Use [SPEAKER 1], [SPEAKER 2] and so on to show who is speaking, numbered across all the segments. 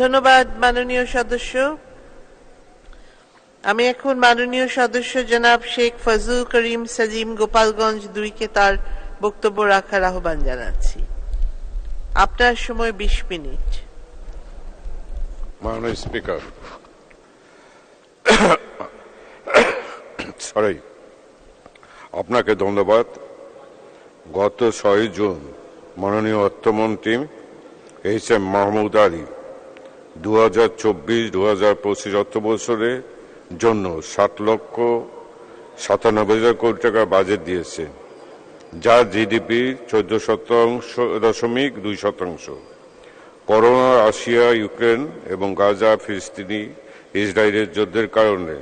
[SPEAKER 1] ধন্যবাদ, মাননীয় সদস্য। আমি এখন মাননীয় সদস্য জনাব শেখ ফজল করিম সাজিম গোপালগঞ্জ দুইকে তার বক্তব্য রাখার আহ্বান জানাচ্ছি। আপনার সময় বিশ মিনিট।
[SPEAKER 2] মাননীয় স্পিকার। সরি, আপনাকে ধন্যবাদ। গত ছয় জুন মাননীয় অর্থমন্ত্রী এইচ এম মাহমুদ আলী দু হাজার চব্বিশ দু হাজার পঁচিশ অর্থ বছরের জন্য সাত লক্ষ সাতানব্বই হাজার কোটি টাকা বাজেট দিয়েছে, যা জিডিপি চোদ্দ শতাংশ দশমিক দুই শতাংশ। করোনা, রাশিয়া, ইউক্রেন এবং গাজা, ফিলিস্তিনি, ইসরায়েলের যুদ্ধের কারণে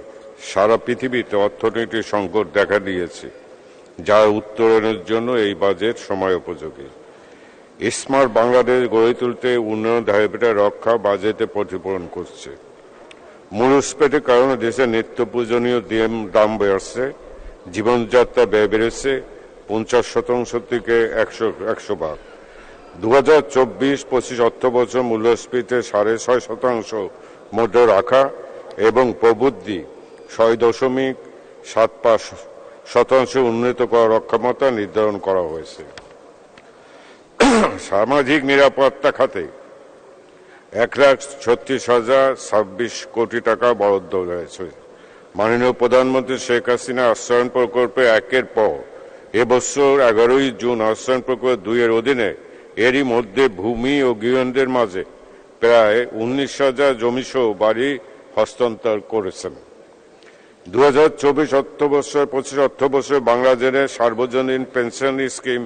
[SPEAKER 2] সারা পৃথিবীতে অর্থনৈতিক সংকট দেখা দিয়েছে যার উত্তরণের জন্য এই বাজেট সময় উপযোগী। স্মার্ট বাংলাদেশ গড়ে তুলতে উন্নয়ন ধারাবাহিকতা রক্ষা বাজেটে প্রতিফলন করছে। মূল্যস্ফীতির কারণে দেশের নিত্য পূজনীয় দাম বেড়েছে, জীবনযাত্রা ব্যয় বেড়েছে, পঞ্চাশ শতাংশ থেকে একশো একশো ভাগ। দু হাজার চব্বিশ পঁচিশ অর্থ বছর মূল্যস্ফীতি সাড়ে ছয় শতাংশ মধ্যে রাখা এবং প্রবৃদ্ধি ছয় দশমিক সাত পাঁচ শতাংশ উন্নীত করার অক্ষমতা নির্ধারণ করা হয়েছে। সামাজিক নিরাপত্তা খাতে এক লাখ ছত্রিশ হাজার ছাব্বিশ কোটি টাকা বরাদ্দ রয়েছে। মাননীয় প্রধানমন্ত্রী শেখ হাসিনা আশ্রয়ণ প্রকল্পে একের পর এবছর এগারোই জুন আশ্রয়ণ প্রকল্প দুইয়ের অধীনে এরই মধ্যে ভূমি ও গৃহীণদের মাঝে প্রায় উনিশ হাজার জমিসহ বাড়ি হস্তান্তর করেছেন। দু হাজার চব্বিশ অর্থবর্ষের পঁচিশ অর্থবর্ষে বাংলাদেশের সার্বজনীন পেনশন স্কিম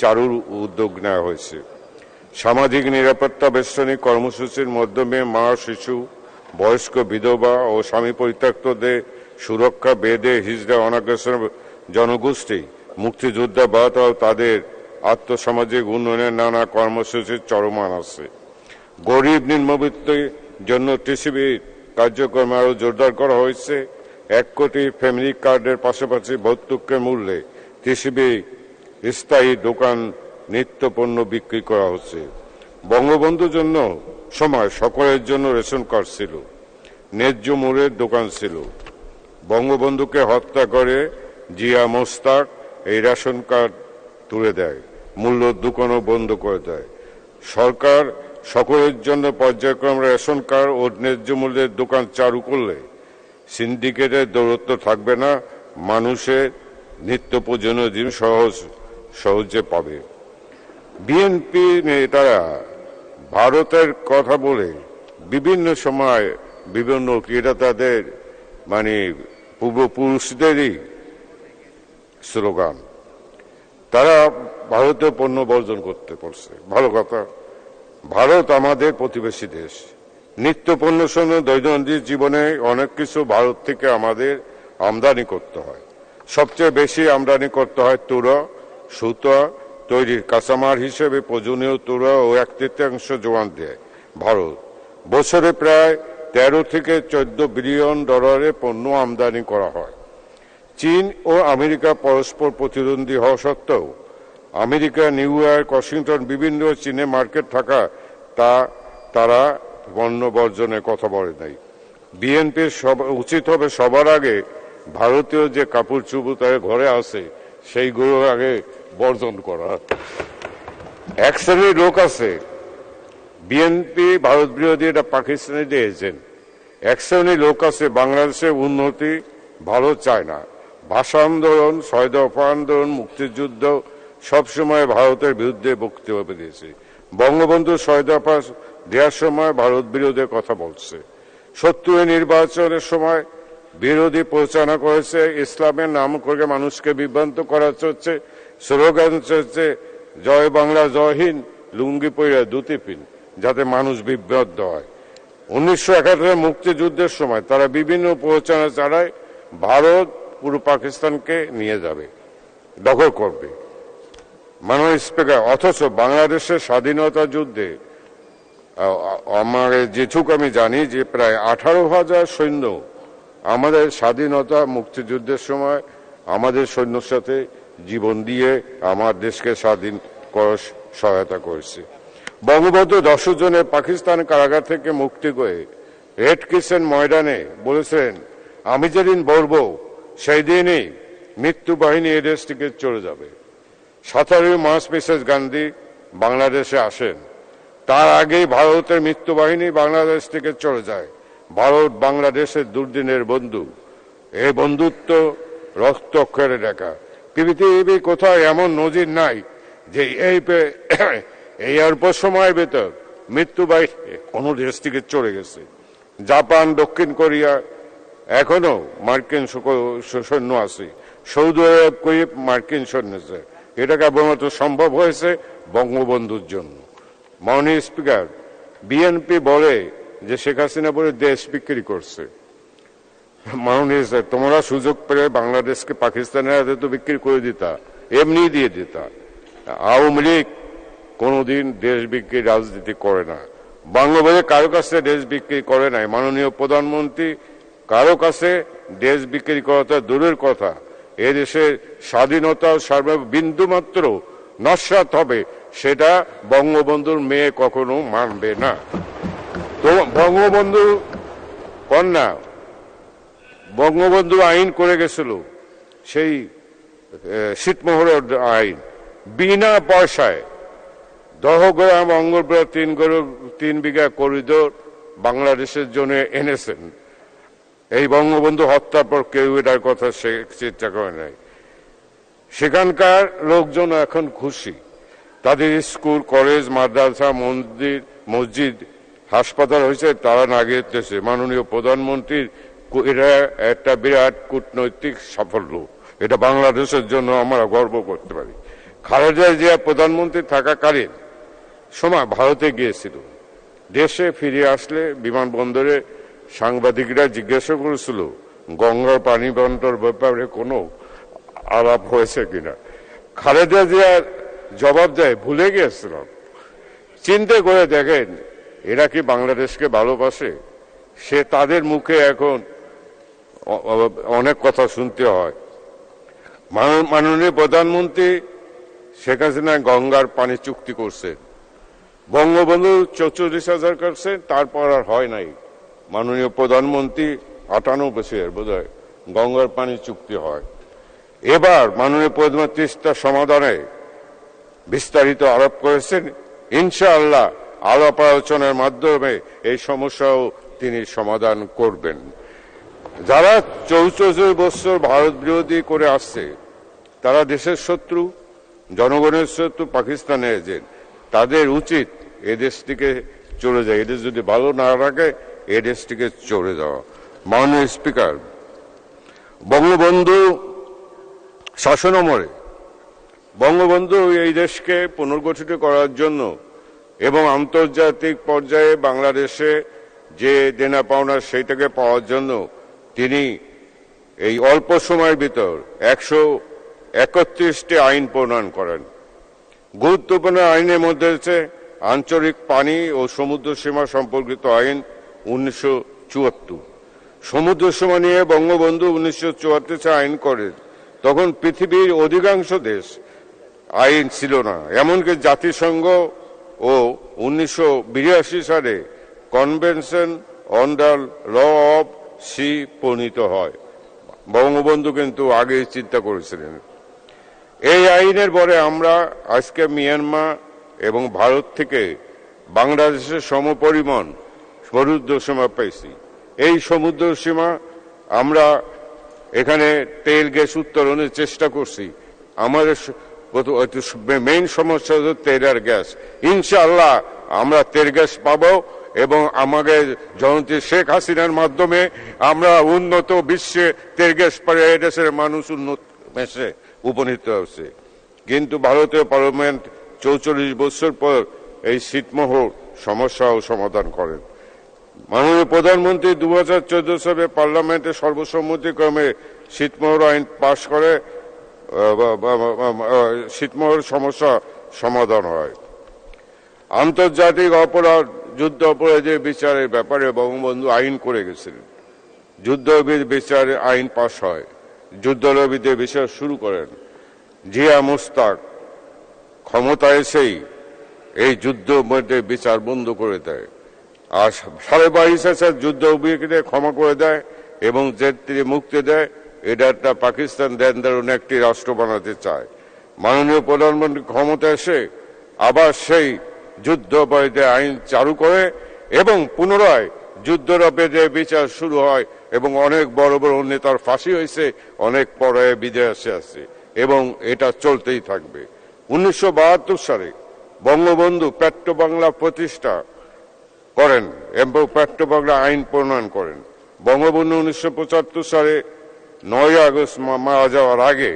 [SPEAKER 2] চালুর উদ্যোগ নেওয়া হয়েছে। সামাজিক নিরাপত্তা বেষ্টনী কর্মসূচির মাধ্যমে মা, শিশু, বয়স্ক বিধবা ও স্বামী পরিত্যক্তদের সুরক্ষা, বেদে, হিজড়া, অনাগ্রসর জনগোষ্ঠী, মুক্তিযোদ্ধা বা তাদের আত্মসামাজিক উন্নয়নের নানা কর্মসূচির চরমান আছে। গরিব নিম্নবিত্তের জন্য টিসিবি কার্যক্রম আরও জোরদার করা হয়েছে। এক কোটি ফ্যামিলি কার্ডের পাশাপাশি ভর্তুকের মূল্যে টিসিবি স্থায়ী দোকান, নিত্য পণ্য বিক্রি করা হচ্ছে। বঙ্গবন্ধুর জন্য সময় সকলের জন্য রেশন কার্ড ছিল। ন্যায্য মূল্যের দোকান ছিল। বঙ্গবন্ধুকে হত্যা করে জিয়া মোস্তাক এই রেশন কার্ড তুলে দেয়, মূল্য দোকানও বন্ধ করে দেয়। সরকার সকলের জন্য পর্যায়ক্রম রেশন কার্ড ও ন্যায্য মূল্যের দোকান চালু করলে সিন্ডিকেটের দৌরত্ব থাকবে না, মানুষের নিত্য প্রয়োজনীয় জিনিস সহজ সহজে পাবে। বিএনপি নেতারা ভারতের কথা বলে বিভিন্ন সময় বিভিন্ন ক্রীড়াতাদের মানে পূর্বপুরুষদেরই স্লোগান। তারা ভারতীয় পণ্য বর্জন করতে পারছে ভালো কথা, ভারত আমাদের প্রতিবেশী দেশ। নিত্য পণ্য সঙ্গে দৈনন্দিন জীবনে অনেক কিছু ভারত থেকে আমাদের আমদানি করতে হয়। সবচেয়ে বেশি আমদানি করতে হয় তুরা সুতা তৈরির কাঁচামাল হিসেবে প্রয়োজনীয় তুরা ও এক তৃতীয়াংশ জোয়ান দেয় ভারত। বছরে প্রায় তেরো থেকে চোদ্দ বিলিয়ন ডলারে পণ্য আমদানি করা হয়। চীন ও আমেরিকা পরস্পর প্রতিদ্বন্দ্বী হওয়া সত্ত্বেও আমেরিকা, নিউ ইয়র্ক, ওয়াশিংটন বিভিন্ন চীনে মার্কেট থাকা তা তারা পণ্য বর্জনের কথা বলে নাই। বিএনপির উচিত হবে সবার আগে ভারতীয় যে কাপড় চুপু তাদের ঘরে আছে, সেইগুলো আগে বর্জন করা। এক শ্রেণির লোক আছে বিএনপি ভারত বিরোধী, এটা পাকিস্তানি এজেন্ট এক শ্রেণির লোক আছে, বাংলাদেশের উন্নতি, ভালো চায় না। ভাষা আন্দোলন, ছয় দফা আন্দোলন, মুক্তিযুদ্ধ সবসময় ভারতের বিরুদ্ধে বক্তব্য দিয়েছে। বঙ্গবন্ধু ছয় দফা দেওয়ার সময় ভারত বিরোধী কথা বলছে। সত্তরের নির্বাচনের সময় বিরোধী প্রচারণা করেছে, ইসলামের নাম করে মানুষকে বিভ্রান্ত করা হচ্ছে স্লোগান হচ্ছে জয় বাংলা, জয় হিন্দ, লুঙ্গি পইরা দুটি পিন, যাতে মানুষ বিভ্রান্ত হয়। উনিশশো একাত্তরের মুক্তিযুদ্ধের সময় তারা বিভিন্ন প্রচারণা চালায় ভারত পুরো পাকিস্তানকে নিয়ে যাবে, দখল করবে। মাননীয় স্পিকার, অথচ বাংলাদেশের স্বাধীনতা যুদ্ধে আমার যেটুক আমি জানি যে প্রায় আঠারো হাজার সৈন্য আমাদের স্বাধীনতা মুক্তিযুদ্ধের সময় আমাদের সৈন্যর সাথে জীবন দিয়ে আমার দেশকে স্বাধীন করার সহায়তা করেছে। বঙ্গবন্ধু দশ জনে পাকিস্তান কারাগার থেকে মুক্তি করে রেড কিচেন ময়দানে বলেছেন, আমি যেদিন বলব, সেই দিনই মৃত্যু বাহিনী এ থেকে চলে যাবে। সতেরোই মার্চ মিসেস গান্ধী বাংলাদেশে আসেন। তার আগেই ভারতের মৃত্যু বাহিনী বাংলাদেশ থেকে চলে যায়। ভারত বাংলাদেশের দুর্দিনের বন্ধু। এই বন্ধুত্ব রক্তক্ষরে দেখা পৃথিবী কোথাও এমন নজির নাই যে এই এই অল্প সময়ের ভেতর মৃত্যু বাহিনী কোনো দেশ থেকে চলে গেছে। জাপান, দক্ষিণ কোরিয়া, এখনও মার্কিন সৈন্য আছে। সৌদি আরব কুয়েত মার্কিন সৈন্য আছে। এটা কেবলমাত্র সম্ভব হয়েছে বঙ্গবন্ধুর জন্য। মাননীয় স্পিকার, বিএনপি বলে যে শেখ হাসিনা বলে দেশ বিক্রি করছে। মাননীয় স্যার, তোমরা সুযোগ পেলে বাংলাদেশকে পাকিস্তানের হাতে তো বিক্রি করে দিতা, এমনি দিয়ে দিতা। আওয়ামী লীগ কোনোদিন দেশ বিক্রি রাজনীতি করে না। বাংলাদেশে কারও কাছে দেশ বিক্রি করে নাই। মাননীয় প্রধানমন্ত্রী, কারও কাছে দেশ বিক্রি করাটা দূরের কথা। এদেশের স্বাধীনতা সার্ব বিন্দু মাত্র নস্বাত হবে, সেটা বঙ্গবন্ধুর মেয়ে কখনো মানবে না। তো বঙ্গবন্ধু কন্যা বঙ্গবন্ধু আইন করে গেছিল সেই আহ, শীতমোহরের আইন। বিনা পয়সায় দহগ্রাম অঙ্গলপুরা তিন গরু- তিন বিঘা করিডোর বাংলাদেশের জন্য এনেছেন। এই বঙ্গবন্ধু হত্যার পর কেউ এটার কথা সে চিন্তা করে নাই। সেখানকার লোকজন এখন খুশি। তাদের স্কুল কলেজ মাদ্রাসা মন্দির মসজিদ হাসপাতাল হয়েছে তারা নাগিয়েছে মাননীয় প্রধানমন্ত্রীর এটা একটা বিরাট কূটনৈতিক সাফল্য। এটা বাংলাদেশের জন্য আমরা গর্ব করতে পারি। খালেদা জিয়া প্রধানমন্ত্রী থাকাকালীন সময় ভারতে গিয়েছিল। দেশে ফিরে আসলে বিমানবন্দরে সাংবাদিকরা জিজ্ঞাসা করেছিল, গঙ্গার পানি বন্টর ব্যাপারে কোনো আলাপ হয়েছে কিনা? খালেদা জিয়া জবাব দেয়, ভুলে গিয়েছিলাম। চিন্তা করে দেখেন, এরা কি বাংলাদেশকে ভালোবাসে? সে তাদের মুখে এখন অনেক কথা শুনতে হয়। মান- মাননীয় প্রধানমন্ত্রী শেখ হাসিনা গঙ্গার পানি চুক্তি করছেন। বঙ্গবন্ধু চৌচল্লিশ হাজার করছেন তারপর আর হয় নাই। মাননীয় প্রধানমন্ত্রী আটানব্বই এর বোধ হয় গঙ্গার পানি চুক্তি হয়। এবার মাননীয় প্রধানমন্ত্রী তার সমাধানে বিস্তারিত আরোপ করেছেন। ইনশাআল্লাহ আলাপ আলোচনার মাধ্যমে এই সমস্যাও তিনি সমাধান করবেন। যারা চৌচল্লিশ বছর ভারত বিরোধী করে আসছে, তারা দেশের শত্রু, জনগণের শত্রু, পাকিস্তানের এজেন্ট তাদের উচিত এ দেশটিকে চলে যায় এদেশ যদি ভালো না রাখে, এ দেশটিকে চলে যাওয়া। মাননীয় স্পিকার, বঙ্গবন্ধু শাসনামলে বঙ্গবন্ধু এই দেশকে পুনর্গঠিত করার জন্য এবং আন্তর্জাতিক পর্যায়ে বাংলাদেশে যে দেনা পাওনা, সেইটাকে পাওয়ার জন্য তিনি এই অল্প সময়ের ভিতর একশো একত্রিশটি আইন প্রণয়ন করেন। গুরুত্বপূর্ণ আইনের মধ্যে রয়েছে আঞ্চলিক পানি ও সমুদ্র সীমা সম্পর্কিত আইন উনিশশো চুয়াত্তর। সমুদ্র সীমা নিয়ে বঙ্গবন্ধু উনিশশো চুয়াত্তর আইন করেন তখন পৃথিবীর অধিকাংশ দেশ আইন ছিল না। এমনকি জাতিসংঘ ও উনিশশো বিরাশি সালে convention on the law of sea প্রণীত হয়। বঙ্গবন্ধু কিন্তু আগেই চিন্তা করেছিলেন। এই আইনের পরে আমরা আজকে মিয়ানমার এবং ভারত থেকে বাংলাদেশের সমপরিমাণ সমুদ্র সীমা পেয়েছি। এই সমুদ্র সীমা আমরা এখানে তেল, গ্যাস উত্তোলনের চেষ্টা করছি। আমাদের মেইন সমস্যা হচ্ছে তেল আর গ্যাস। ইনশাআল্লাহ আমরা তেল, গ্যাস পাবো। এবং আমাদের জনতি শেখ হাসিনার মাধ্যমে আমরা উন্নত বিশ্বে গ্যাস পারে মানুষ উন্নত দেশে উপনীত হচ্ছে কিন্তু ভারতীয় পার্লামেন্ট চৌচল্লিশ বছর পর এই শীতমোহর সমস্যাও সমাধান করেন। মাননীয় প্রধানমন্ত্রী দু হাজার চোদ্দ সালে পার্লামেন্টে সর্বসম্মতিক্রমে শীতমোহর আইন পাশ করে শীতমোহর সমস্যা সমাধান হয়। আন্তর্জাতিক অপরাধ যুদ্ধ অপরাধের বিচারের ব্যাপারে বঙ্গবন্ধু আইন করে গেছিলেন যুদ্ধ বিচারে আইন পাশ হয়। যুদ্ধলবিদের বিচার শুরু করেন। জিয়া মুস্তাক ক্ষমতা এসেই এই যুদ্ধ মধ্যে বিচার বন্ধ করে দেয়। আর সাড়ে বাইশ হাজার যুদ্ধ অভিযোগীদের ক্ষমা করে দেয় এবং থেকে মুক্তি দেয়। এটা একটা পাকিস্তান দেন দারুণ একটি রাষ্ট্র বানাতে চায়। মাননীয় প্রধানমন্ত্রী ক্ষমতা এসে আবার সেই যুদ্ধ অপরাধে আইন চালু করে এবং পুনরায় যুদ্ধরপেদে বিচার শুরু হয় এবং অনেক বড় বড় নেতার ফাঁসি হয়েছে, অনেক পরে বিদেশে আছে এবং এটা চলতেই থাকবে। উনিশশো বাহাত্তর সালে বঙ্গবন্ধু পেট্রো বাংলা প্রতিষ্ঠা করেন এবং পেট্রো বাংলা আইন প্রণয়ন করেন। বঙ্গবন্ধু উনিশশো পঁচাত্তর সালে নয় আগস্ট মারা যাওয়ার আগে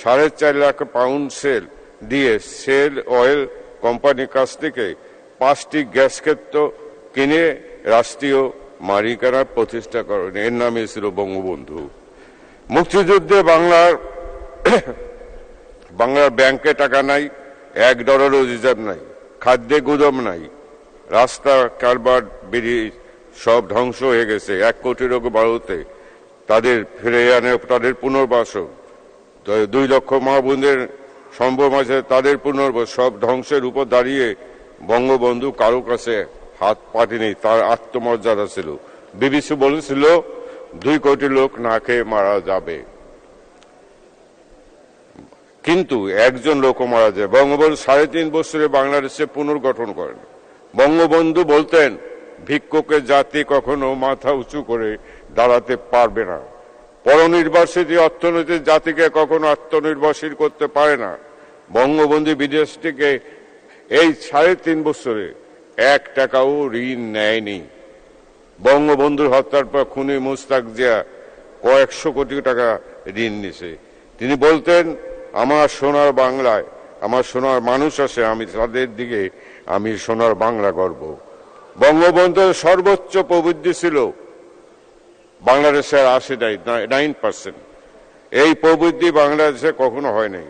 [SPEAKER 2] সাড়ে চার লাখ পাউন্ড সেল দিয়ে সেল অয়েল কোম্পানির কাছ থেকে পাঁচটি গ্যাস ক্ষেত্র কিনে রাষ্ট্রীয় মালিকানা প্রতিষ্ঠা করেন। এর নামে ছিল বঙ্গবন্ধু। মুক্তিযুদ্ধে বাংলার বাংলার ব্যাংকে টাকা নাই, এক ডলারও রিজার্ভ নাই, খাদ্যে গুদম নাই রাস্তা কারবার ব্রিজ সব ধ্বংস হয়ে গেছে। এক কোটিরও বাড়তে তাদের ফিরে আনে, তাদের পুনর্বাসন। দুই লক্ষ মা বোনদের সম্ভব আছে তাদের পুনর্বাস সব ধ্বংসের উপর দাঁড়িয়ে বঙ্গবন্ধু কারও কাছে হাত পাতেনি তার আত্মমর্যাদা ছিল। বিবিসি বলেছিল, দুই কোটি লোক না খেয়ে মারা যাবে। কিন্তু একজন লোক মারা যায়। বঙ্গবন্ধু সাড়ে তিন বছরে বাংলাদেশে পুনর্গঠন করেন। বঙ্গবন্ধু বলতেন ভিক্ষুকের জাতি কখনো মাথা উঁচু করে দাঁড়াতে পারবে না। পরনির্বাসিত অর্থনৈতিক জাতিকে কখনো আত্মনির্ভরশীল করতে পারে না। বঙ্গবন্ধু বিদেশটিকে এই সাড়ে তিন বছরে এক টাকাও ঋণ নেয়নি। বঙ্গবন্ধুর হত্যার পর খুনি মুস্তাক জিয়া কয়েকশো কোটি টাকা ঋণ নিছে। তিনি বলতেন, আমার সোনার বাংলায়, আমার সোনার মানুষ আছে, আমি তাদের দিকে, আমি সোনার বাংলা গর্ব। বঙ্গবন্ধুর সর্বোচ্চ প্রবৃদ্ধি ছিল বাংলাদেশের আশি নাইন পার্সেন্ট এই প্রবৃদ্ধি বাংলাদেশে কখনো হয় নাই।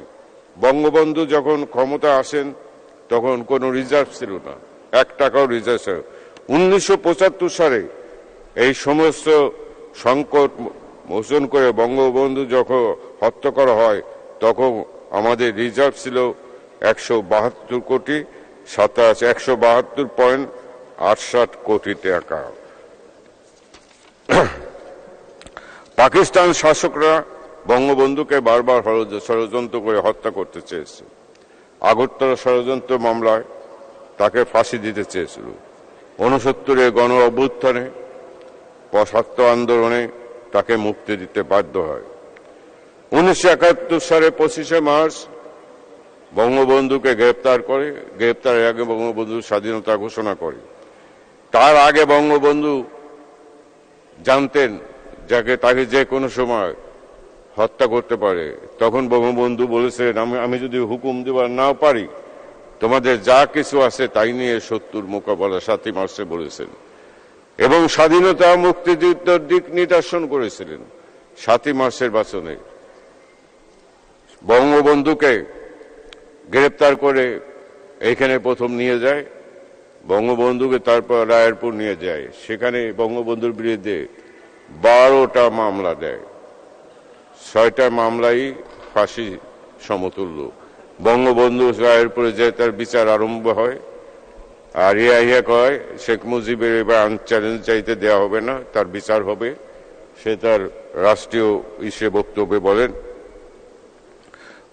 [SPEAKER 2] বঙ্গবন্ধু যখন ক্ষমতা আসেন, তখন কোনো রিজার্ভ ছিল না। এক টাকাও রিজার্ভ ছিল উনিশশো পঁচাত্তর সালে এই সমস্ত সংকট মোচন করে বঙ্গবন্ধু যখন হত্যা করা হয়, তখন আমাদের রিজার্ভ ছিল একশো বাহাত্তর কোটি, সাতাশ, একশো বাহাত্তর পয়েন্ট আটষাট কোটি টাকা। পাকিস্তান শাসকরা বঙ্গবন্ধুকে বারবার ষড়যন্ত্র করে হত্যা করতে চেয়েছে। আগরতলা ষড়যন্ত্র মামলায় তাকে ফাঁসি দিতে চেয়েছিল। উনসত্তরে গণ অভ্যুত্থানে ছাত্র আন্দোলনে তাকে মুক্তি দিতে বাধ্য হয়। উনিশশো একাত্তর সালে পঁচিশে মার্চ বঙ্গবন্ধুকে গ্রেপ্তার করে গ্রেপ্তারের আগে বঙ্গবন্ধু স্বাধীনতা ঘোষণা করে। তার আগে বঙ্গবন্ধু জানতেন যাকে তাকে যে কোনো সময় হত্যা করতে পারে, তখন বঙ্গবন্ধু বলেছিলেন, আমি আমি যদি হুকুম দেবার নাও পারি, তোমাদের যা কিছু আছে তাই নিয়ে শত্রুর মোকাবেলা সাতই মার্চে বলেছেন। এবং স্বাধীনতা মুক্তিযুদ্ধের দিক নিদর্শন করেছিলেন সাতই মার্চের বাচনে। বঙ্গবন্ধুকে গ্রেপ্তার করে এইখানে প্রথম নিয়ে যায় বঙ্গবন্ধুকে তারপর রায়েরপুর নিয়ে যায়। সেখানে বঙ্গবন্ধুর বিরুদ্ধে বারোটা মামলা দেয়। ছয়টা মামলাই ফাঁসি সমতুল্য। বঙ্গবন্ধু রায়েরপুরে যে তার বিচার আরম্ভ হয়, আর ইয়া ইয়া কয়, শেখ মুজিবের এবার চ্যালেঞ্জ চাইতে দেওয়া হবে না, তার বিচার হবে। সে তার রাষ্ট্রীয় ইসে বক্তব্যে বলেন,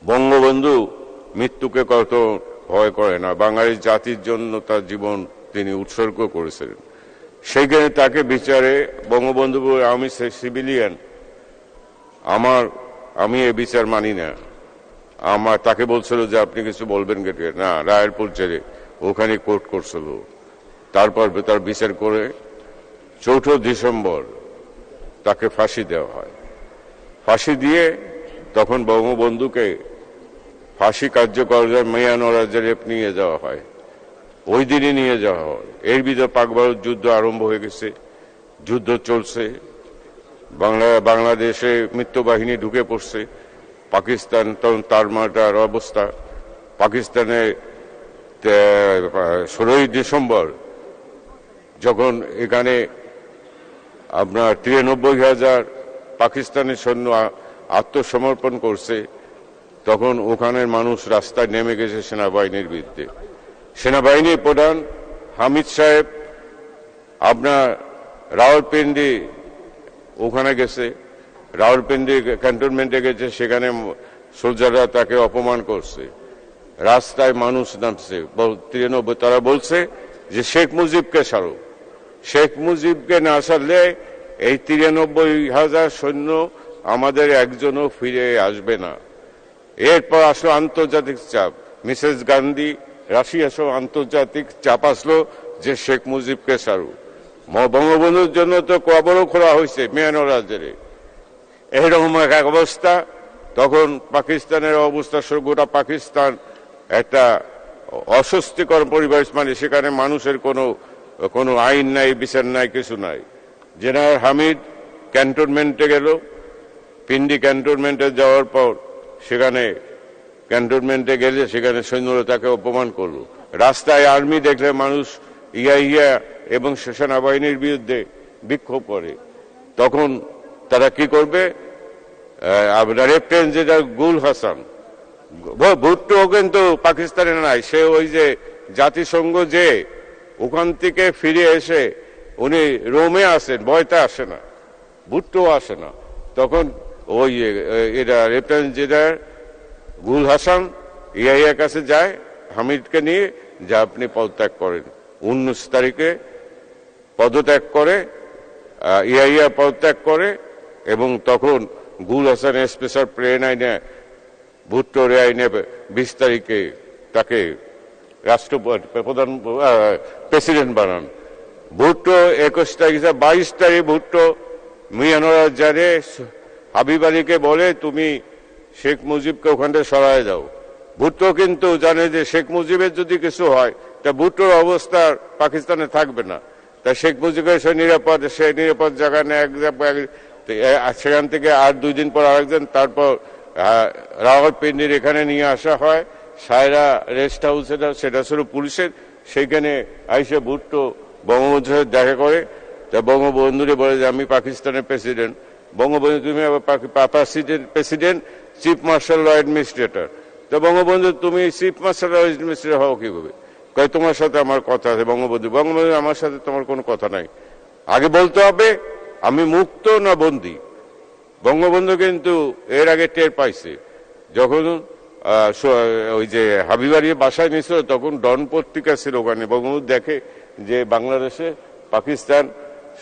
[SPEAKER 2] বঙ্গবন্ধু মৃত্যুকে কত ভয় করে না বাঙালি জাতির জন্য তার জীবন তিনি উৎসর্গ করেছিলেন। সেইখানে তাকে বিচারে বঙ্গবন্ধু আমি সিভিলিয়ান। আমার, আমি এ বিচার মানি না। আমার, তাকে বলছিল যে আপনি কিছু বলবেন কেটে না, রায়েরপুর ছেড়ে ওখানে কোর্ট করছিল। তারপর তার বিচার করে চৌঠ ডিসেম্বর তাকে ফাঁসি দেওয়া হয়। ফাঁসি দিয়ে তখন বঙ্গবন্ধুকে ফাঁসি কার্যকর মেয়ানরাজের নিয়ে যাওয়া হয়। ওই দিনই নিয়ে যাওয়া হয়। এর ভিতরে পাক ভারত যুদ্ধ আরম্ভ হয়ে গেছে, যুদ্ধ চলছে, বাংলা, বাংলাদেশে মিত্রবাহিনী ঢুকে পড়ছে, পাকিস্তান তখন তার মাটার অবস্থা। পাকিস্তানে ষোলোই ডিসেম্বর, যখন এখানে আপনার তিরানব্বই হাজার পাকিস্তানের সৈন্য আত্মসমর্পণ করছে, তখন ওখানের মানুষ রাস্তায় নেমে গেছে সেনাবাহিনীর বিরুদ্ধে। সেনাবাহিনী প্রধান হামিদ সাহেব, আপনার রাওয়ালপিন্ডি ওখানে গেছে, রাওয়ালপিন্ডি ক্যান্টনমেন্টে গেছে, সেখানে সোলজাররা তাকে অপমান করছে। রাস্তায় মানুষ নামছে তিরানব্বই তারা বলছে যে শেখ মুজিবকে সারো শেখ মুজিবকে না সারলে এই তিরানব্বই হাজার সৈন্য আমাদের একজনও ফিরে আসবে না। এরপর আসলো আন্তর্জাতিক চাপ। মিসেস গান্ধী রাশিয়া সহ আন্তর্জাতিক চাপ আসলো যে শেখ মুজিবকে সারু। বঙ্গবন্ধুর জন্য তো কবরও খোলা হয়েছে মিয়ানর রাজ্যের। এরকম এক অবস্থা, তখন পাকিস্তানের অবস্থা গোটা পাকিস্তান একটা অস্বস্তিকর পরিবেশ মানে সেখানে মানুষের কোনো কোনো আইন নাই, বিচার নাই, কিছু নাই। জেনারেল হামিদ ক্যান্টনমেন্টে গেল। পিন্ডি ক্যান্টনমেন্টে যাওয়ার পর সেখানে ক্যান্টনমেন্টে গেলে সেখানে সৈন্যরা তাকে অপমান করল। রাস্তায় আর্মি দেখলে মানুষ ইয়া ইয়া এবং সেনাবাহিনীর বিরুদ্ধে বিক্ষোভ করে। তখন তারা কি করবে? আপনার লেফটেন্যান্ট জেনারেল গুল হাসান। ভুট্টো কিন্তু পাকিস্তানে নাই। সে ওই যে জাতিসংঘ যে ওখান থেকে ফিরে এসে উনি রোমে আসেন বয়তে আসে না। ভুট্টো আসে না। তখন ওই এটা লেফটেন্যান্ট জেনারেল গুল হাসান ইয়াইয়ার কাছে যায়, হামিদকে নিয়ে, যা আপনি পদত্যাগ করেন। উনিশ তারিখে পদত্যাগ করে ইয়াইয়া পদত্যাগ করে এবং তখন গুল হাসান স্পেশাল প্লেন আইনে, ভুট্টো রে আইনে বিশ তারিখে তাকে রাষ্ট্রপতি, প্রধান প্রেসিডেন্ট বানান। ভুট্টো একুশ তারিখে বাইশ তারিখ ভুট্টো মিয়ানরা জানে, হাবিব আলীকে বলে, তুমি শেখ মুজিবকে ওখান সরায় দাও। ভুট্টো কিন্তু জানে যে শেখ মুজিবের যদি কিছু হয়, তা ভুট্টোর অবস্থা পাকিস্তানে থাকবে না। তা শেখ মুজিবের সে নিরাপদ সে নিরাপদ জায়গায় এক সেখান থেকে আর দুই দিন পর আরেকজন, তারপর রাওয়ালপিন্ডির এখানে নিয়ে আসা হয়। সায়রা রেস্ট হাউস এটা সেটা ছিল পুলিশের। সেইখানে আইসে ভুট্টো বঙ্গবন্ধুর দেখা করে। তা বঙ্গবন্ধুরে বলে যে, আমি পাকিস্তানের প্রেসিডেন্ট বঙ্গবন্ধু, তুমি আবার president chief martial law administrator তো বঙ্গবন্ধু, তুমি চিফ মার্শাল ল অ্যাডমিনিস্ট্রেটর হও কীভাবে? কয়, তোমার সাথে আমার কথা আছে বঙ্গবন্ধু। বঙ্গবন্ধু, আমার সাথে তোমার কোনো কথা নাই। আগে বলতে হবে, আমি মুক্ত না বন্দী। বঙ্গবন্ধু কিন্তু এর আগে টের পাইছে। যখন ওই যে হাবিবাড়ি বাসায় নিছিল, তখন ডন পত্রিকা ছিল ওখানে। বঙ্গবন্ধু দেখে যে বাংলাদেশে পাকিস্তান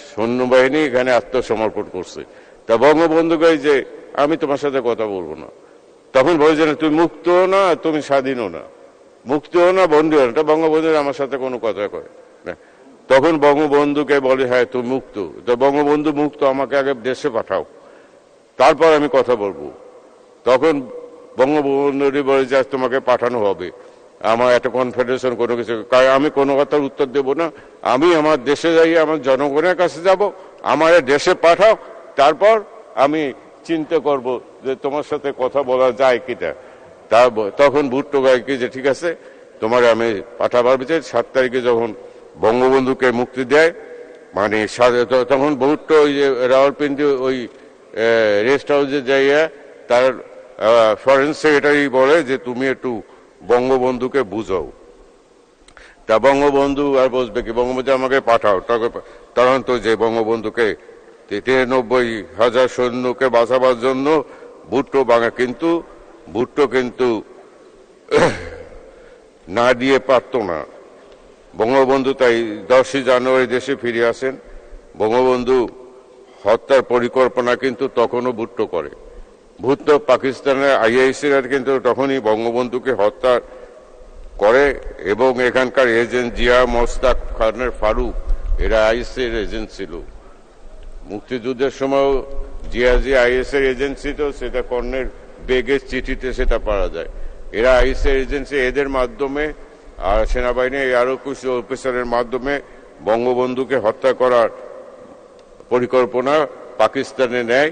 [SPEAKER 2] সৈন্যবাহিনী এখানে আত্মসমর্পণ করছে। তা বঙ্গবন্ধুকে যে আমি তোমার সাথে কথা বলব না। তখন বলেছে না, তুমি মুক্তও না, তুমি স্বাধীনও না। মুক্তও না বন্দীও না। বঙ্গবন্ধু আমার সাথে কোনো কথা কয় তখন বঙ্গবন্ধুকে বলে হ্যাঁ তুমি মুক্ত। তো বঙ্গবন্ধু মুক্ত, আমাকে আগে দেশে পাঠাও। তারপর আমি কথা বলব। তখন বঙ্গবন্ধু বলে যে তোমাকে পাঠানো হবে। আমার একটা কনফেডারেশন কোনো কিছু কারণ আমি কোনো কথার উত্তর দেব না। আমি আমার দেশে যাই, আমার জনগণের কাছে যাব। আমার দেশে পাঠাও। তারপর আমি চিন্তা করব যে তোমার সাথে কথা বলা যায় কিনা। তা তখন ভুট্টো গায়কে যে ঠিক আছে, তোমার আমি পাঠাবার বিচার, সাত তারিখে যখন বঙ্গবন্ধুকে মুক্তি দেয় মানে তখন ভুট্টো ওই যে রাওয়ালপিন্ডি ওই রেস্ট হাউসে যাইয়া তার ফরেন সেক্রেটারি বলে যে তুমি একটু বঙ্গবন্ধুকে বুঝাও। তা বঙ্গবন্ধু আর বসবে কি? বঙ্গবন্ধু আমাকে পাঠাও। তখন তো যে বঙ্গবন্ধুকে তিরানব্বই হাজার সৈন্যকে বাঁচাবার জন্য ভুট্টো বাঙা কিন্তু ভুট্টো কিন্তু না দিয়ে পারতো না। বঙ্গবন্ধু তাই দশই জানুয়ারি দেশে ফিরে আসেন। বঙ্গবন্ধু হত্যার পরিকল্পনা কিন্তু তখনও ভুট্টো করে। ভুট্টো পাকিস্তানের আইআইসিরা কিন্তু তখনই বঙ্গবন্ধুকে হত্যা করে এবং এখানকার এজেন্ট জিয়া মোস্তাক খানের ফারুক, এরা আইএসএর এজেন্ট ছিল। মুক্তিযুদ্ধের সময় জিয়া জি আইএস এর এজেন্সি তো, সেটা কর্ণের বেগের চিঠিতে সেটা পাওয়া যায়। এরা আইএস এর এজেন্সি, এদের মাধ্যমে আর সেনাবাহিনী আরও কিছু অফিসারের মাধ্যমে বঙ্গবন্ধুকে হত্যা করার পরিকল্পনা পাকিস্তানে নেয়।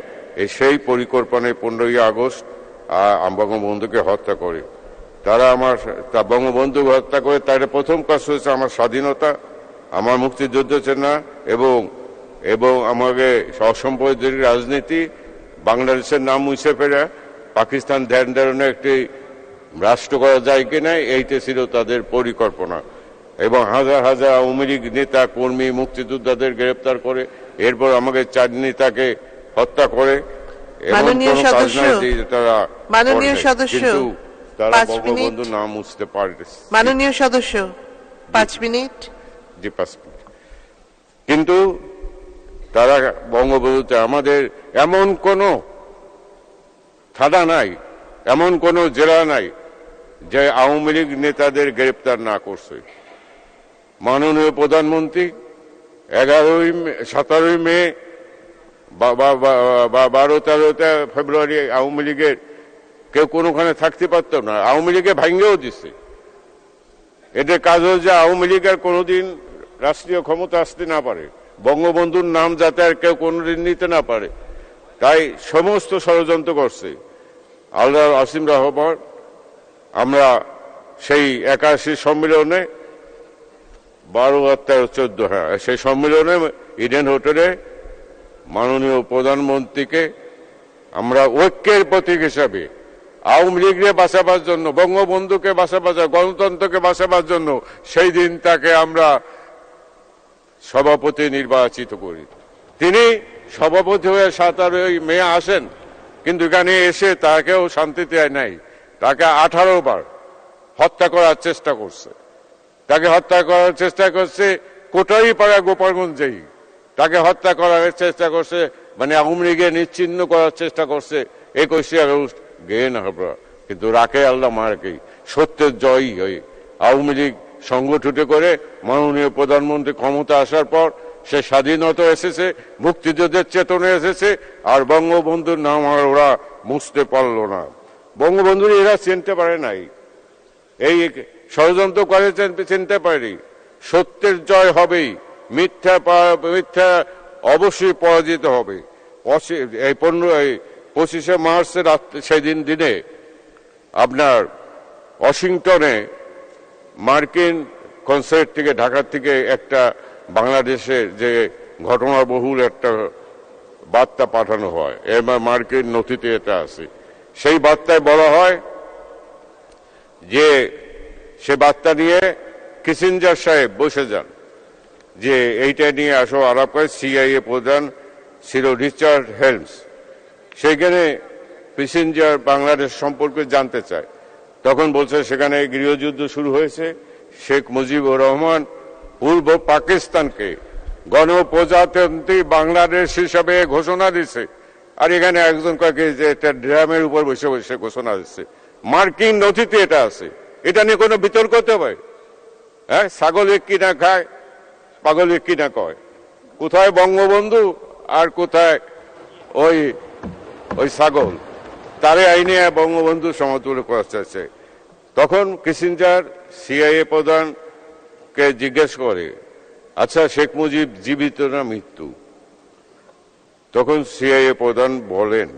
[SPEAKER 2] সেই পরিকল্পনায় পনেরোই আগস্ট বঙ্গবন্ধুকে হত্যা করে। তারা আমার, তা বঙ্গবন্ধু হত্যা করে, তার প্রথম কাজ হয়েছে আমার স্বাধীনতা, আমার মুক্তিযুদ্ধ চেনা এবং এবং আমাকে অসাম্প্রদায়িক রাজনীতি বাংলাদেশের নাম মুছে ফেরা পাকিস্তান ধ্যান ধারণে একটি রাষ্ট্র করা যায় কিনা এইটা ছিল তাদের পরিকল্পনা। এবং হাজার হাজার আওয়ামী লীগ নেতা কর্মী মুক্তিযোদ্ধাদের গ্রেপ্তার করে এরপর আমাকে চার নেতাকে হত্যা করে।
[SPEAKER 1] মাননীয় সদস্য,
[SPEAKER 2] মুছতে
[SPEAKER 1] মাননীয় সদস্য পাঁচ মিনিট।
[SPEAKER 2] জি পাঁচ মিনিট। কিন্তু তারা বঙ্গবন্ধুতে আমাদের এমন কোন থানা নাই, এমন কোন জেলা নাই যে আওয়ামী লীগ নেতাদের গ্রেপ্তার না করছে। মাননীয় প্রধানমন্ত্রী এগারোই সতেরোই মে বা- বারো তেরোতে ফেব্রুয়ারি আওয়ামী লীগের কেউ কোনোখানে থাকতে পারতো না, আওয়ামী লীগে ভাঙ্গেও দিছে। এদের কাজ হচ্ছে আওয়ামী লীগ আর কোনোদিন রাষ্ট্রীয় ক্ষমতা আসতে না পারে। বঙ্গবন্ধুর নাম যাতে আর কেউ কোনোদিন নিতে না পারে। তাই সমস্ত ষড়যন্ত্র করছে। আল্লাহ আসিম রহমান, আমরা সেই একাশি সম্মেলনে বারো আর তেরো চোদ্দ হ্যাঁ সেই সম্মেলনে ইডেন হোটেলে মাননীয় প্রধানমন্ত্রীকে আমরা ঐক্যের প্রতীক হিসাবে আওয়ামী লীগকে বাঁচাবার জন্য, বঙ্গবন্ধুকে বাঁচাবার গণতন্ত্রকে বাঁচাবার জন্য সেই দিন তাকে আমরা সভাপতি নির্বাচিত করি। তিনি সভাপতি হয়ে সাতারোই মে আসেন, কিন্তু এখানে এসে তাকেও শান্তিতে নাই। তাকে আঠারো বার হত্যা করার চেষ্টা করছে। তাকে হত্যা করার চেষ্টা করছে কোটারি পাড়া গোপালগঞ্জেই। তাকে হত্যা করার চেষ্টা করছে মানে আওয়ামী লীগে নিচ্ছিন্ন করার চেষ্টা করছে। একুশে আগস্ট গেয়ে না কিন্তু রাখে আল্লাহ মারকেই সত্যের জয়ই হয় আওয়ামী লীগ সংগঠিত করে মাননীয় প্রধানমন্ত্রী ক্ষমতা আসার পর সে স্বাধীনতা এসেছে, মুক্তিযুদ্ধের চেতনা এসেছে, আর বঙ্গবন্ধুর নাম আর ওরা মুছতে পারল না। বঙ্গবন্ধুর এরা চিনতে পারে নাই। এই ষড়যন্ত্র করে চিনতে পারি সত্যের জয় হবেই, মিথ্যা মিথ্যা অবশ্যই পরাজিত হবে। এই পনেরো এই পঁচিশে মার্চের সেদিন দিনে আপনার ওয়াশিংটনে মার্কিন কনসার্ট থেকে ঢাকার থেকে একটা বাংলাদেশের যে ঘটনাবহুল একটা বার্তা পাঠানো হয় এবার মার্কিন নথিতে এটা আছে। সেই বার্তায় বলা হয় যে সে বার্তা নিয়ে কিসিঞ্জার সাহেব বসে যান, যে এইটা নিয়ে আসো আলাপ করে সিআইএ প্রধান ছিল রিচার্ড হেলমস। সেইখানে কিসিঞ্জার বাংলাদেশ সম্পর্কে জানতে চায়। তখন বলছে, সেখানে গৃহযুদ্ধ শুরু হয়েছে। শেখ মুজিবুর রহমান পূর্ব পাকিস্তানকে গণপ্রজাতন্ত্রী বাংলাদেশ হিসাবে ঘোষণা দিছে। আর এখানে একজন কয়েক যে এটা ড্রামের উপর বসে বসে ঘোষণা দিচ্ছে মার্কিন নথিতে এটা আছে। এটা নিয়ে কোনো বিতর্ক হতে পারে হ্যাঁ ছাগলে কি না খায়, পাগলে কি না কয় কোথায় বঙ্গবন্ধু আর কোথায় ওই ওই ছাগল? তারে আইনে বঙ্গবন্ধু সমতুল্য করা চাইছে তখন কিসিঞ্জার সিআইএ প্রধানকে জিজ্ঞেস করে আচ্ছা শেখ মুজিব জীবিত না মৃত্যু? তখন সিআইএ প্রধান বলেন,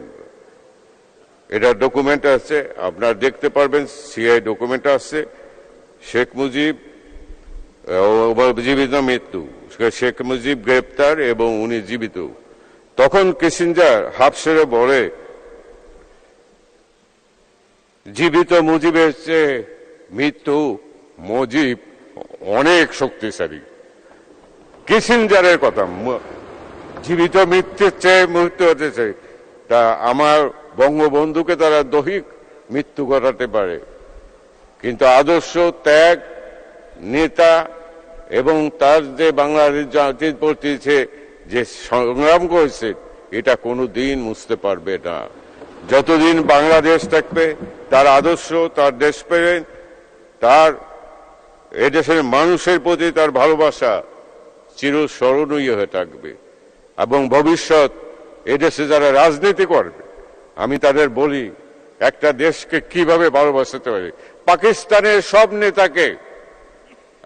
[SPEAKER 2] এটা ডকুমেন্ট আছে, আপনার দেখতে পারবেন সিআই ডকুমেন্ট আছে, শেখ মুজিব জীবিত মৃত্যু? শেখ মুজিব গ্রেপ্তার এবং উনি জীবিত। তখন কিসিঞ্জার হাফ সেরে বলে জীবিত মুজিবের চেয়ে মৃত্যু মুজিব অনেক শক্তিশালী। কিসিঞ্জারের কথা জীবিত মৃত্যুর চেয়ে মৃত্যু হতেছে তা আমার বঙ্গবন্ধুকে তারা দৈহিক মৃত্যু ঘটাতে পারে। কিন্তু আদর্শ ত্যাগ, নেতা এবং তার যে বাংলাদেশ জাতির প্রতি যে সংগ্রাম করেছে, এটা কোনো দিন মুছতে পারবে না। যতদিন বাংলাদেশ থাকবে তার আদর্শ, তার দেশপ্রেম তার এদেশের মানুষের প্রতি তার ভালোবাসা চিরস্মরণীয় হয়ে থাকবে। এবং ভবিষ্যৎ এদেশে যারা রাজনীতি করবে, আমি তাদের বলি, একটা দেশকে কীভাবে ভালোবাসাতে পারে পাকিস্তানের সব নেতাকে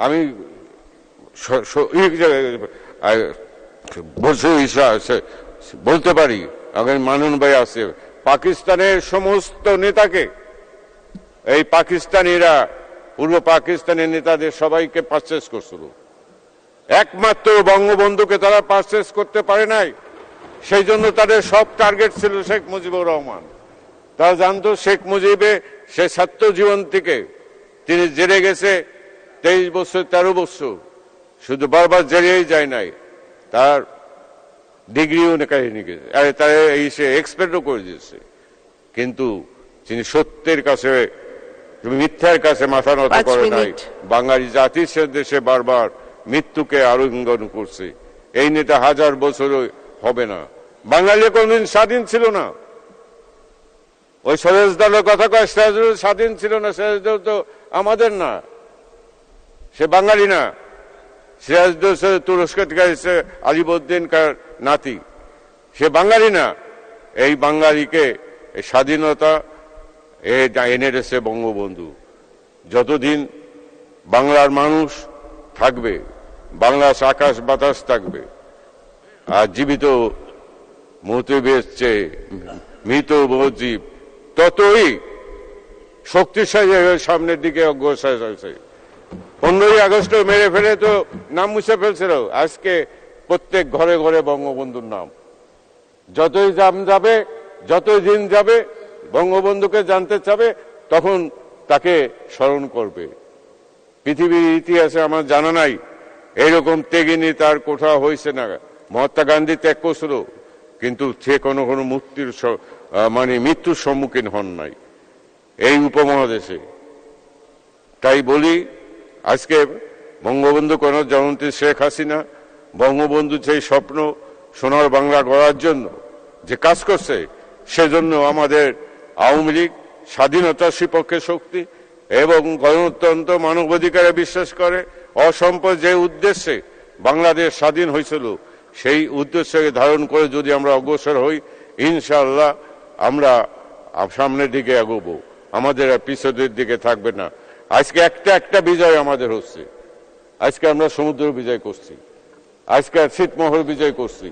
[SPEAKER 2] আমি বলতে পারি আমার মানুন ভাই আছে, পাকিস্তানের সমস্ত নেতাকে এই পাকিস্তানিরা, পূর্ব পাকিস্তানের নেতাদের সবাইকে পারচেস করছিল। একমাত্র বঙ্গবন্ধুকে তারা পারচেস করতে পারে নাই। সেই জন্য তাদের সব টার্গেট ছিল শেখ মুজিবুর রহমান। তারা জানতো শেখ মুজিবে, সে ছাত্র জীবন থেকে তিনি জেলে গেছে তেইশ বছর, তেরো বছর। শুধু বারবার জেলেই যায় নাই। তার ডিগ্রিও নিয়ে গেছে আরে তার এই সে এক্সপেক্টও করে দিয়েছে। কিন্তু তিনি সত্যের কাছে মিথ্যার কাছে মাথা নত করে নাই। বাঙালি জাতির সে দেশে বারবার মৃত্যুকে আলিঙ্গন করছে। এই নেতা হাজার বছর হবে না। বাঙালি কোনদিন স্বাধীন ছিল না। ওই স্বরাজ দলের কথা কয় সিরাজুল স্বাধীন ছিল না সিরাজদৌল তো আমাদের না। সে বাঙালি না। সিরাজদৌল সে তুরস্ক থেকে এসে আলিবউদ্দিন কার নাতি। সে বাঙালি না। এই বাঙালিকে স্বাধীনতা এ এনে রেছে বঙ্গবন্ধু। যতদিন বাংলার মানুষ থাকবে বাংলার আকাশ বাতাস থাকবে, আর জীবিত মতে চেয়ে মৃত মজীব ততই শক্তিশালী সামনের দিকে অগ্রসর হয়েছে। পনেরোই আগস্ট মেরে ফেলে তো নাম মুছে ফেলছিল। আজকে প্রত্যেক ঘরে ঘরে বঙ্গবন্ধুর নাম। যতই দাম যাবে, যতই দিন যাবে বঙ্গবন্ধুকে জানতে চাবে, তখন তাকে স্মরণ করবে। পৃথিবীর ইতিহাসে আমার জানা নাই, এরকম ত্যাগিনী তার কোথাও হয়েছে না। মহাত্মা গান্ধী ত্যাগ করছিল কিন্তু সে কোনো কোনো মৃত্যুর মানে মৃত্যুর সম্মুখীন হন নাই এই উপমহাদেশে। তাই বলি, আজকে বঙ্গবন্ধু কোন জয়ন্তী শেখ হাসিনা, বঙ্গবন্ধু সেই স্বপ্ন সোনার বাংলা গড়ার জন্য যে কাজ করছে, সেজন্য আমাদের আওয়ামী লীগ স্বাধীনতার বিপক্ষে শক্তি এবং গণতন্ত্র মানবাধিকারে বিশ্বাস করে, অসম্পদ যে উদ্দেশ্যে বাংলাদেশ স্বাধীন হয়েছিল, সেই উদ্দেশ্যকে ধারণ করে যদি আমরা অগ্রসর হই ইনশাল্লাহ আমরা সামনের দিকে এগোবো। আমাদের আর পিছনের দিকে থাকবে না। আজকে একটা একটা বিজয় আমাদের হচ্ছে। আজকে আমরা সমুদ্র বিজয় করছি। আজকে শীতমহল বিজয় করছি।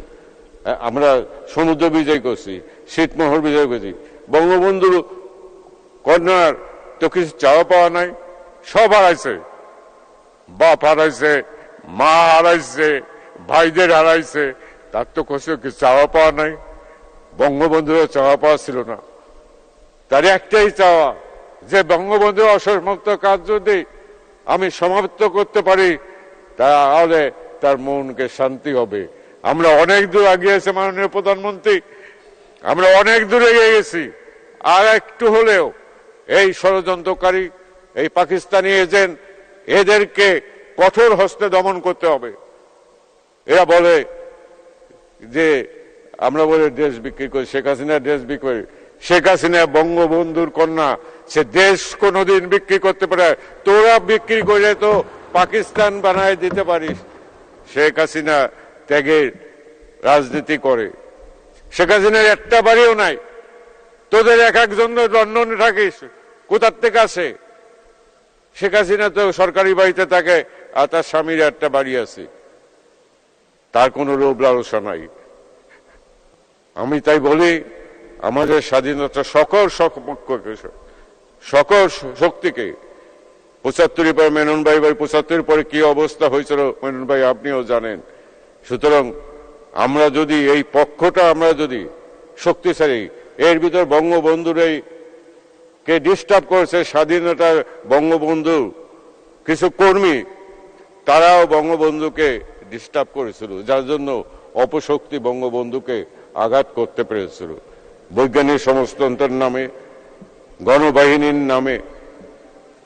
[SPEAKER 2] আমরা সমুদ্র বিজয় করছি, শীতমহল বিজয় করছি। বঙ্গবন্ধুর কন্যার তো কিছু চাওয়া পাওয়া নাই, সব হারাইছে। বাপ হারাইছে, মা হারাইছে, ভাইদের হারাইছে, তার তো কিছু কিছু চাওয়া পাওয়া নাই, বঙ্গবন্ধুরও চাওয়া পাওয়া ছিল না। তার একটাই চাওয়া, যে বঙ্গবন্ধুর অসমাপ্ত কাজ যদি আমি সমাপ্ত করতে পারি, তাহলে তার মনকে শান্তি হবে। আমরা অনেক দূর আগিয়েছি মাননীয় প্রধানমন্ত্রী আমরা অনেক দূরে এগিয়ে গেছি। আর একটু হলেও এই ষড়যন্ত্রকারী, এই পাকিস্তানি এজেন্ট, এদেরকে কঠোর হস্তে দমন করতে হবে। এরা বলে যে, আমরা বলে দেশ বিক্রি করি, শেখ হাসিনা দেশ বিক্রি করি। শেখ হাসিনা বঙ্গবন্ধুর কন্যা, সে দেশ কোনোদিন বিক্রি করতে পারে। তোরা বিক্রি করে তো পাকিস্তান বানায় দিতে পারিস। শেখ হাসিনা ত্যাগের রাজনীতি করে। শেখ হাসিনার একটা বাড়িও নাই। তোদের এক একজন লন্ডনে থাকিস, কোথার থেকে আসে? শেখ হাসিনা তো সরকারি বাড়িতে থাকে, আর তার স্বামীর একটা বাড়ি আছে। তার কোনো লোভ লালসা নাই। আমি তাই বলি, আমাদের স্বাধীনতা সকল সকপক্ষকে সকল শক্তিকে। পঁচাত্তরের পরে মেনন ভাই ভাই পঁচাত্তরের পরে কি অবস্থা হয়েছিল, মেনন ভাই আপনিও জানেন। সুতরাং আমরা যদি এই পক্ষটা আমরা যদি শক্তিশালী, এর ভিতর বঙ্গবন্ধুর এই কে ডিস্টার্ব করেছে স্বাধীনতার বঙ্গবন্ধু, কিছু কর্মী, তারাও বঙ্গবন্ধুকে ডিস্টার্ব করেছিল, যার জন্য অপশক্তি বঙ্গবন্ধুকে আঘাত করতে পেরেছিল। বৈজ্ঞানিক সমাজতন্ত্রের নামে, গণবাহিনীর নামে।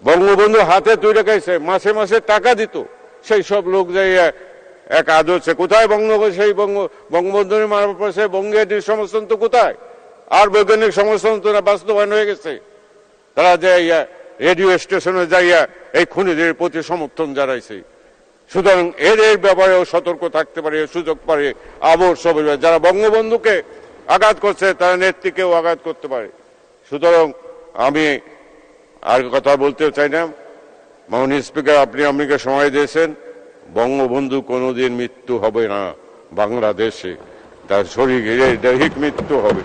[SPEAKER 2] বঙ্গবন্ধু হাতে তুই রেখেছে মাসে মাসে টাকা দিত, সেই সব লোক যাই এক হচ্ছে কোথায় বঙ্গ, সেই বঙ্গ, বঙ্গবন্ধুর সে বঙ্গের সমাজতন্ত্র কোথায়? আর বৈজ্ঞানিক সমাজতন্ত্র বাস্তবায়ন হয়ে গেছে। তারা যাইয়া রেডিও স্টেশনে যাইয়া এই খুনিদের প্রতি সমর্থন জানাইছে। সুতরাং এদের ব্যাপারেও সতর্ক থাকতে পারে, সুযোগ পারে আবর সব যারা বঙ্গবন্ধুকে আঘাত করছে, তারা নেত্রীকেও আঘাত করতে পারে। সুতরাং আমি আর কথা বলতেও চাই না। মাননীয় স্পিকার, আপনি আমাকে সময় দিয়েছেন। বঙ্গবন্ধু কোনোদিন মৃত্যু হবে না বাংলাদেশে। তার শরীরে দৈহিক মৃত্যু হবে।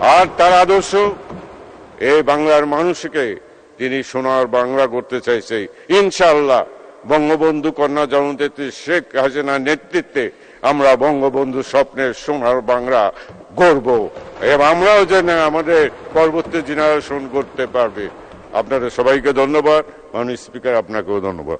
[SPEAKER 2] আর তার আদর্শ এই বাংলার মানুষকে তিনি সোনার বাংলা করতে চাইছে। ইনশাল্লাহ বঙ্গবন্ধু কন্যা জননেত্রী শেখ হাসিনার নেতৃত্বে আমরা বঙ্গবন্ধু স্বপ্নের সোনার বাংলা গর্ব এবং আমরাও যেন আমাদের পরবর্তী জেনারেশন করতে পারবে। আপনাদের সবাইকে ধন্যবাদ। মাননীয় স্পিকার আপনাকেও ধন্যবাদ।